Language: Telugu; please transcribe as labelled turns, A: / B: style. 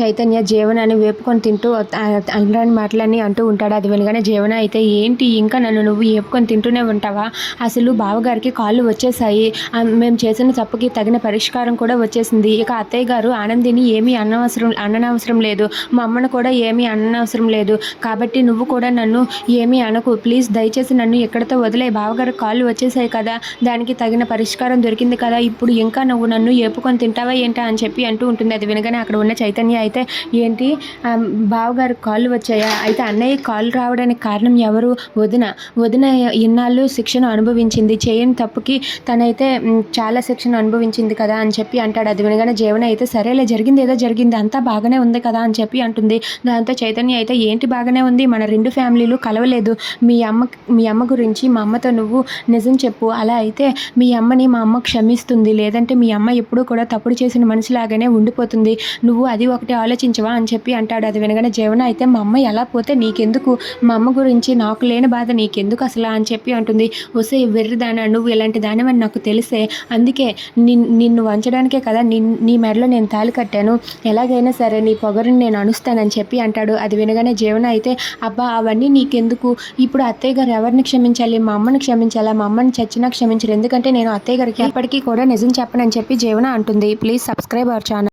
A: చైతన్య జీవనాన్ని వేపుకొని తింటూ అనరాని మాటలన్నీ అంటూ ఉంటాడు. అది వినగానే జీవన అయితే ఏంటి? ఇంకా నన్ను నువ్వు వేపుకొని తింటూనే ఉంటావా? అసలు బావగారికి కాళ్ళు వచ్చేసాయి మేము చేసిన తప్పుకి తగిన పరిష్కారం కూడా వచ్చేసింది. ఇక అత్తయ్య గారు ఆనందిని ఏమీ అనవసరం అననవసరం లేదు. మా అమ్మను కూడా ఏమీ అననవసరం లేదు. కాబట్టి నువ్వు కూడా నన్ను ఏమీ అనకు. ప్లీజ్ దయచేసి నన్ను ఎక్కడితో వదిలే. బావగారు కాళ్ళు వచ్చేసాయి కదా. దానికి తగిన పరిష్కారం దొరికింది కదా. ఇప్పుడు ఇంకా నువ్వు నన్ను ఏపుకొని తింటావా ఏంటా? అని చెప్పి అంటూ ఉంటుంది. అది వినగానే అక్కడ ఉన్న చైతన్య అయితే ఏంటి బావగారు కాళ్ళు వచ్చాయా? అయితే అన్నయ్య కాళ్ళు రావడానికి కారణం ఎవరు? వదిన. వదిన ఇన్నాళ్ళు శిక్షణ అనుభవించింది. చేయని తప్పుకి తనైతే చాలా శిక్షణ అనుభవించింది కదా అని చెప్పి అంటాడు. అది వినగానే జీవన అయితే సరేలే జరిగింది ఏదో జరిగింది అంతా బాగానే ఉంది కదా అని చెప్పి అంటుంది. దాంతో చైతన్య అయితే ఏంటి బాగానే ఉంది? మన రెండు ఫ్యామిలీలు కలవలేదు. మీ అమ్మ మీ అమ్మ గురించి మా అమ్మతో నువ్వు నిజం చెప్పు. అలా అయితే మీ అమ్మని మా అమ్మ క్షమిస్తుంది. లేదంటే మీ అమ్మ ఎప్పుడూ కూడా తప్పుడు చేసిన మనిషిలాగానే ఉండిపోతుంది. నువ్వు అది ఒకటి ఆలోచించవా అని చెప్పి అంటాడు. అది వినగానే జీవన అయితే మా అమ్మ ఎలా పోతే నీకెందుకు? మా అమ్మ గురించి నాకు లేని బాధ నీకెందుకు అసలు అని చెప్పి అంటుంది. వసే వెర్రిదానా నువ్వు ఇలాంటి దానివని నాకు తెలిసే. అందుకే నిన్ నిన్ను వంచడానికే కదా నిన్ నీ మెడలో నేను తాళి కట్టాను. ఎలాగైనా సరే నీ పొగరుని నేను అనుస్తానని చెప్పి అంటాడు. అది వినగానే జీవన అయితే అబ్బా అవన్నీ నీకెందుకు? ఇప్పుడు అత్తయ్య గారు ఎవరిని క్షమించాలి? మా అమ్మని క్షమించాలా? మా అమ్మని చచ్చినా క్షమించరు. ఎందుకంటే నేను అత్తయ్య గారికి ఎప్పటికీ కూడా నిజం చెప్పనని చెప్పి జీవన అంటుంది. Please subscribe our channel.